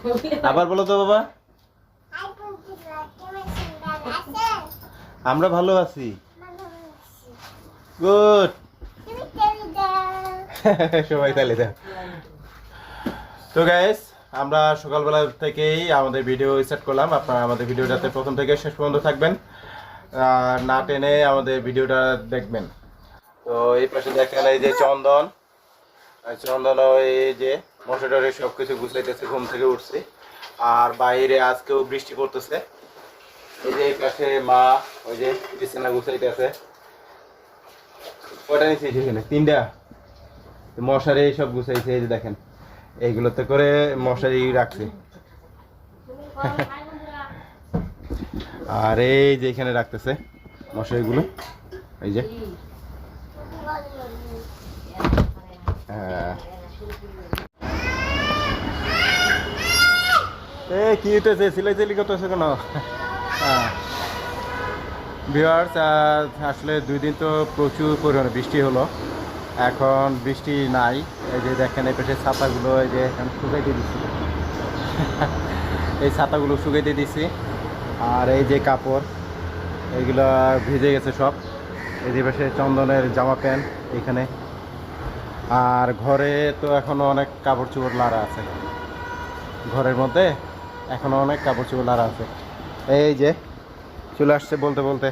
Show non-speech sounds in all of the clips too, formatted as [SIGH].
[LAUGHS] আবার বলো তো বাবা। আমরা ভালো আছি। গুড। [LAUGHS] সবাই তাহলে তো গাইস আমরা সকালবেলা থেকেই আমাদের ভিডিও স্টার্ট করলাম। আপনারা আমাদের ভিডিওটাতে প্রথম থেকে শেষ পর্যন্ত থাকবেন। না টেনে আমাদের ভিডিওটা দেখবেন। তো এই পাশে দেখেন এই যে চন্দন। চন্দন এই যে মশাটারে সব কিছু গুছাইতেছে, ঘুম থেকে উঠছে। আর বাইরে আজকেও বৃষ্টি পড়তেছে। এই যে পাশে মা, ওই যে বিছানা গুছাইতেছে। কটা নিচ্ছি সেখানে তিনটা? মশারি সব গুছাইছে, এই যে দেখেন। এইগুলোতে করে মশারি রাখছে। আর এই যে এখানে রাখতেছে মশারিগুলো। এই যে। হ্যাঁ। কি উঠেছে? সিলাই সিলি করতেছে কেন? হ্যাঁ। ভিউয়ার্স আসলে দুই দিন তো প্রচুর পরিমাণে বৃষ্টি হলো। এখন বৃষ্টি নাই। এই যে দেখেন, এই পাশে ছাতাগুলো, এই যে এখন শুকাইতে দিচ্ছি এই ছাতাগুলো দিয়ে দিচ্ছি আর এই যে কাপড় এইগুলো ভিজে গেছে সব। এই যে পাশে চন্দনের জামা প্যান্ট এখানে। আর ঘরে তো এখনও অনেক কাপড় চোপড় লাড়া আছে। ঘরের মধ্যে এখনও অনেক কাপড় চোপড় লাড়া আছে। এই যে চলে আসছে বলতে বলতে।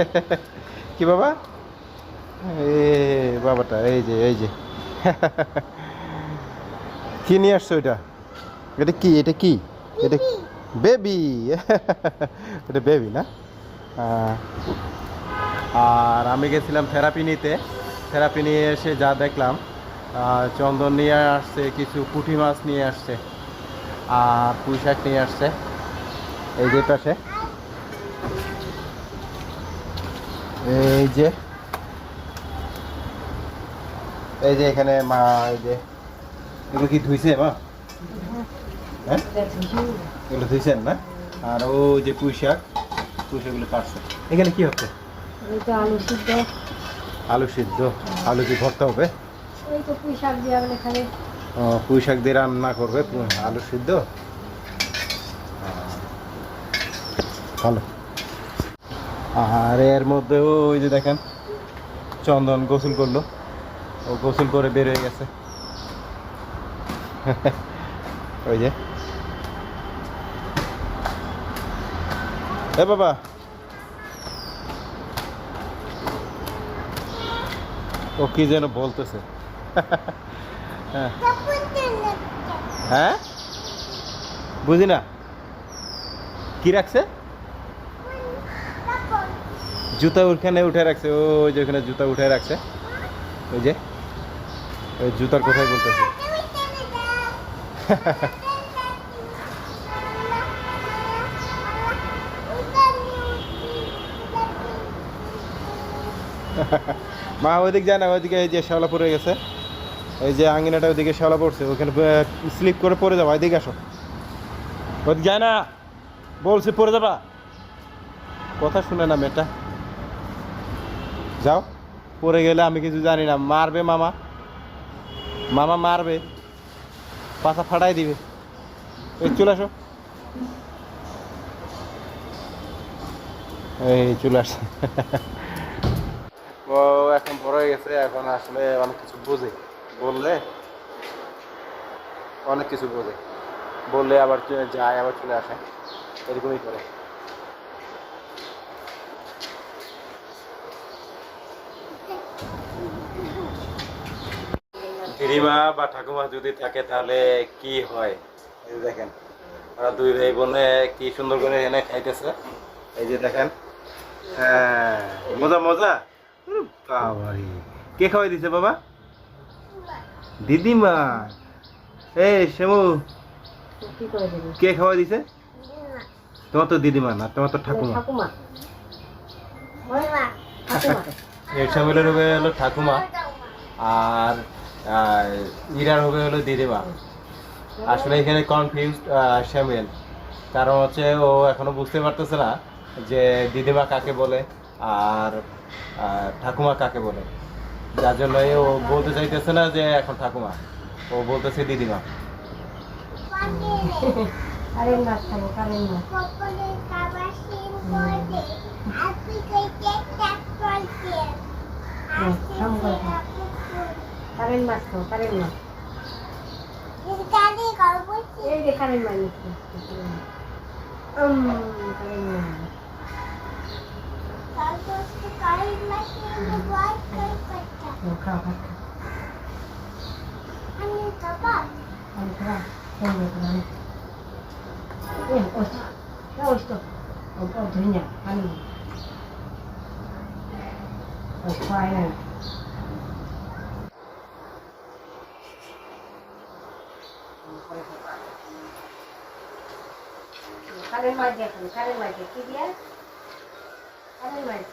[LAUGHS] কি বাবা? এ বাবাটা এই যে এই যে। [LAUGHS] কি নিয়ে আসছো এটা? এটা কি? এটা কি? এটা বেবি [LAUGHS] এটা বেবি না? আর আমি গেছিলাম থেরাপি নিতে। থেরাপি নিয়ে এসে যা দেখলাম চন্দন নিয়ে আসছে কিছু পুঁটি মাছ নিয়ে আসছে। আর পুঁই শাক নিয়ে আসছে। এই যে পাশে এই যে। এই যে এখানে মা এই যে। এগুলো কি ধুইছে মা? হ্যাঁ? এগুলো ধুইছেন না? আর ও যে পুঁই শাক পুঁই শাকগুলো কাটছে এখানে কি হচ্ছে? আলু সিদ্ধ। আলু সিদ্ধ। আলু কি ভর্তা হবে? তো পুঁই শাক দিয়ে পুঁই শাক দিয়ে রান্না করবে আলু সিদ্ধ। ভালো। আর এর মধ্যেও ওই যে দেখেন, চন্দন গোসল করল। ও গোসল করে বের হয়ে গেছে। [LAUGHS] ওই যে। এ বাবা। ও কি যেন বলতেছে। [LAUGHS] হ্যাঁ। হ্যাঁ? বুঝি না। কি রাখছে? জুতা ওখানে উঠে রাখছে। ও ওই যে ওখানে জুতা উঠে রাখছে। ওই যে। ওই জুতার কোথায় বলতেছে। [LAUGHS] মা ওইদিক যায় না। ওইদিকে এই যে শ্যাওলা পড়ে গেছে। এই যে আঙিনাটা ওইদিকে শ্যাওলা পড়ছে, ওখানে স্লিপ করে পড়ে যাব এদিকে আসো। ওইদিকে যায় না বলছি পড়ে যাবা। কথা শুনে না মেয়েটা। যাও, পড়ে গেলে আমি কিছু জানি না, মারবে মামা। মামা মারবে, পাছা ফাটাই দিবে। এই, চলে আসো। এই, চলে আসছে ও, এখন বড় হয়ে গেছে, এখন আসলে অনেক কিছু বোঝে। বললে? অনেক কিছু বোঝে বললে আবার যায় আবার চলে আসে। এরকমই করে। দিদিমা বা ঠাকুমা যদি থাকে তাহলে কি হয়? এই দেখেন। ওরা দুই ভাই বোনে কি সুন্দর করে এনে খাইতেছে? এই যে দেখেন। হ্যাঁ মজা মজা? উরে কে খাওয়াই দিছে বাবা? দিদিমা এই শ্যামু কি খাওয়াই দিছে? তোমার তো দিদিমা না তোমার তো ঠাকুমা। শ্যামলের হবে হলো ঠাকুমা আর আহ, ইরার হবে হলো দিদিমা। আসলে এখানে কনফিউজ শ্যামেল। কারণ হচ্ছে ও এখনও বুঝতে পারতেছে না যে দিদিমা কাকে বলে আর আহ, ঠাকুমা কাকে বলে। যার জন্য ও বলতে চাইতেছে না যে এখন ঠাকুমা। ও বলতেছে দিদিমা। কারেন মাছ খাব কারেন মাছ কারেন মাছ খাব কারেন মাছ এই যে তো কারেন্ট মাছ দিয়ে খাবে কারেন্ট মাছ দিয়ে Otherwise.